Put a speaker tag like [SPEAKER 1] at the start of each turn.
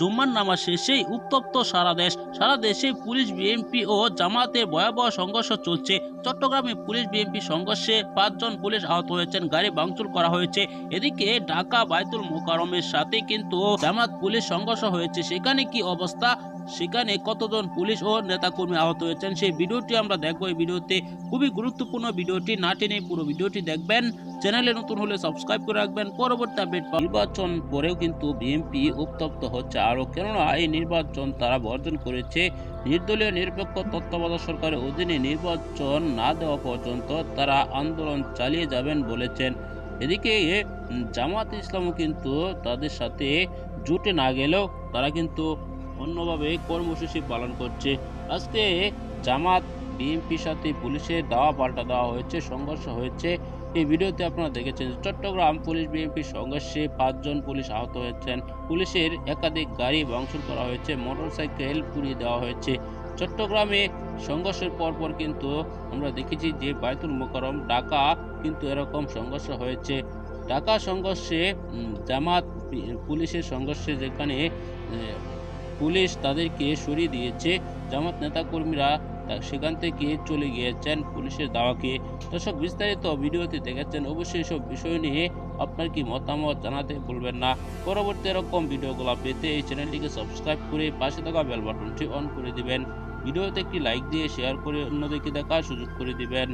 [SPEAKER 1] জুম্মার নামাজ শেষেই উত্তপ্ত সারা দেশ, সারা দেশে পুলিশ বিএনপি ও জামাতের ভয়াবহ সংঘর্ষ চলছে। চট্টগ্রামে পুলিশ বিএনপি সংঘর্ষে পাঁচজন পুলিশ আহত হয়েছেন। গাড়ি ভাঙচুর করা হয়েছে। এদিকে ঢাকা বাইতুল মোকারমের সাথে কিন্তু জামাত পুলিশ সংঘর্ষ হয়েছে। সেখানে কি অবস্থা? সেখানে কতজন পুলিশ ও নেতাকর্মী আহত হয়েছেন? সেই ভিডিওটি আমরা দেখব। এই ভিডিওতে খুবই গুরুত্বপূর্ণ ভিডিওটি না টেনে পুরো ভিডিওটি দেখবেন। চ্যানেলে নতুন হলে সাবস্ক্রাইব করে রাখবেন। পরবর্তী আপডেট নির্বাচন পরেও কিন্তু বিএনপি উত্তপ্ত হচ্ছে। আরও কেননা এই নির্বাচন তারা বর্জন করেছে। নির্দলীয় নিরপেক্ষ তত্ত্বাবধায়ক সরকারের অধীনে নির্বাচন না দেওয়া পর্যন্ত তারা আন্দোলন চালিয়ে যাবেন বলেছেন। এদিকে জামাত ইসলামও কিন্তু তাদের সাথে জুটে না গেলেও তারা কিন্তু অন্যভাবে কর্মসূচি পালন করছে। আজকে জামাত, বিএনপির সাথে পুলিশের দাওয়া পাল্টা দেওয়া হয়েছে, সংঘর্ষ হয়েছে। এই ভিডিওতে আপনারা দেখেছেন চট্টগ্রাম পুলিশ বিএনপির সংঘর্ষে পাঁচজন পুলিশ আহত হয়েছেন। পুলিশের একাধিক গাড়ি ভাঙচুর করা হয়েছে, মোটরসাইকেল পুড়িয়ে দেওয়া হয়েছে। চট্টগ্রামে সংঘর্ষের পরপর কিন্তু আমরা দেখেছি যে বায়তুল মোকারম ঢাকা কিন্তু এরকম সংঘর্ষ হয়েছে। ঢাকা সংঘর্ষে জামাত পুলিশের সংঘর্ষে যেখানে পুলিশ তাদেরকে সরিয়ে দিয়েছে। জামাত নেতাকর্মীরা সেখান থেকে চলে গিয়েছেন পুলিশের দাওয়াকে। দর্শক, বিস্তারিত ভিডিওতে দেখেছেন অবশ্যই সব বিষয় নিয়ে আপনার কি মতামত জানাতে ভুলবেন না। পরবর্তী এরকম ভিডিওগুলো পেতে এই চ্যানেলটিকে সাবস্ক্রাইব করে পাশে থাকা বেল বাটনটি অন করে দিবেন। ভিডিওতে একটি লাইক দিয়ে শেয়ার করে অন্যদেরকে দেখার সুযোগ করে দিবেন।